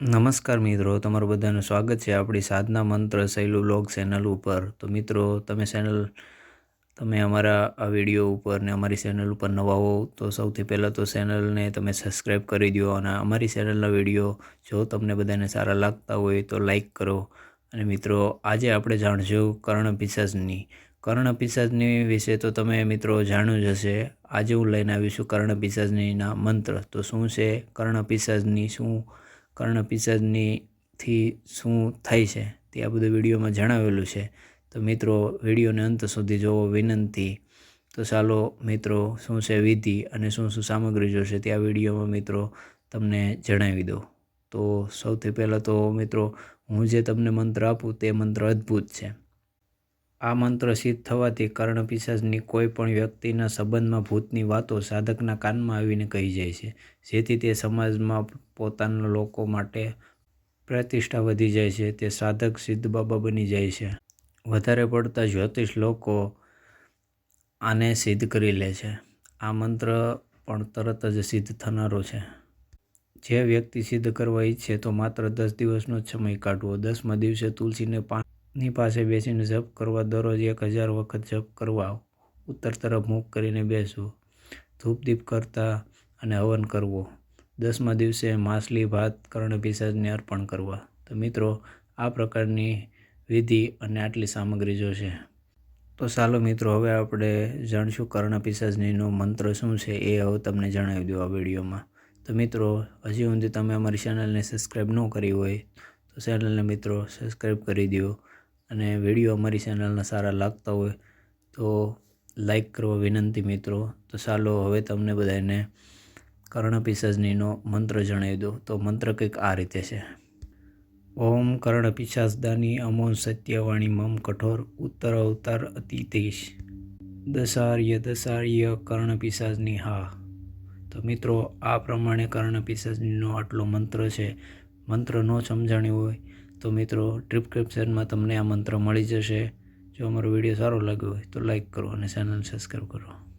નમસ્કાર મિત્રો, તમારું બધાનું સ્વાગત છે આપણી સાધના મંત્ર શૈલું લોગ ચેનલ ઉપર. તો મિત્રો, તમે ચેનલ, તમે અમારા આ વીડિયો ઉપર ને અમારી ચેનલ ઉપર નવા હો તો સૌથી પહેલાં તો ચેનલને તમે સબસ્ક્રાઈબ કરી દો અને અમારી ચેનલના વીડિયો જો તમને બધાને સારા લાગતા હોય તો લાઈક કરો. અને મિત્રો, આજે આપણે જાણશું કર્ણ પિશાચની. કર્ણ પિશાચની વિશે તો તમે મિત્રો જાણ્યું જ હશે. આજે હું લઈને આવીશું કર્ણ પિશાચનીના મંત્ર. તો શું છે કર્ણ પિશાચની? શું કર્ણ પિશાચનીથી શું થાય છે તે આ બધું વિડીયોમાં જણાવેલું છે. તો મિત્રો, વિડીયોને અંત સુધી જોવો વિનંતી. તો ચાલો મિત્રો, શું છે વિધિ અને શું શું સામગ્રી જોશે તે આ વિડીયોમાં મિત્રો તમને જણાવી દો તો સૌથી પહેલાં તો મિત્રો, હું જે તમને મંત્ર આપું તે મંત્ર અદ્ભુત છે. આ મંત્ર સિદ્ધ થવાથી કર્ણપિશાચની કોઈ પણ વ્યક્તિના સંબંધમાં ભૂતની વાતો સાધકના કાનમાં આવીને કહી જાય છે, જેથી તે સમાજમાં પોતાના લોકો માટે પ્રતિષ્ઠા વધી જાય છે, તે સાધક સિદ્ધ બાબા બની જાય છે. વધારે પડતા જ્યોતિષ લોકો આને સિદ્ધ કરી લે છે. આ મંત્ર પણ તરત જ સિદ્ધ થનારો છે. જે વ્યક્તિ સિદ્ધ કરવા ઈચ્છે તો માત્ર દસ દિવસનો જ સમય કાઢવો. દસમા દિવસે તુલસીને પાની પાસે બેસીને જપ કરવા દરરોજ એક હજાર વખત જપ કરવા ઉત્તર તરફ મુખ કરીને બેસવું, ધૂપ દીપ કરતા અને હવન કરવો, દસમા દિવસે માછલી, ભાત, કર્ણ પિશાચને અર્પણ કરવા. તો મિત્રો, આ પ્રકારની વિધિ અને આટલી સામગ્રી જોશે. તો ચાલો મિત્રો, હવે આપણે જાણશું કર્ણ પિશાચનીનો મંત્ર શું છે એ હવે તમને જણાવી દઉં આ વિડીયોમાં. તો મિત્રો, હજી સુધી તમે અમારી ચેનલને સબસ્ક્રાઈબ ન કરી હોય તો ચેનલને મિત્રો સબસ્ક્રાઈબ કરી દો. અને વીડિયો અમારી ચેનલના સારા લાગતા હોય તો લાઈક કરવા વિનંતી મિત્રો. તો ચાલો હવે તમને બધાને કર્ણ પિશાચનીનો મંત્ર જણાવી દો તો મંત્ર કંઈક આ રીતે છે. ઓમ કર્ણ પિશાસદાની અમો સત્યવાણી મમ કઠોર ઉત્તર અવતાર અતિતેશ દશાર્ય દશાર્ય કર્ણ પિશાજની હા. તો મિત્રો, આ પ્રમાણે કર્ણ પિશાજનીનો આટલો મંત્ર છે. મંત્ર ન સમજાણ્યો હોય તો મિત્રો ડિસ્ક્રિપ્શનમાં તમને આ મંત્ર મળી જશે. જો અમારો વીડિયો સારો લાગ્યો હોય તો લાઈક કરો અને ચેનલ સબસ્ક્રાઈબ કરો.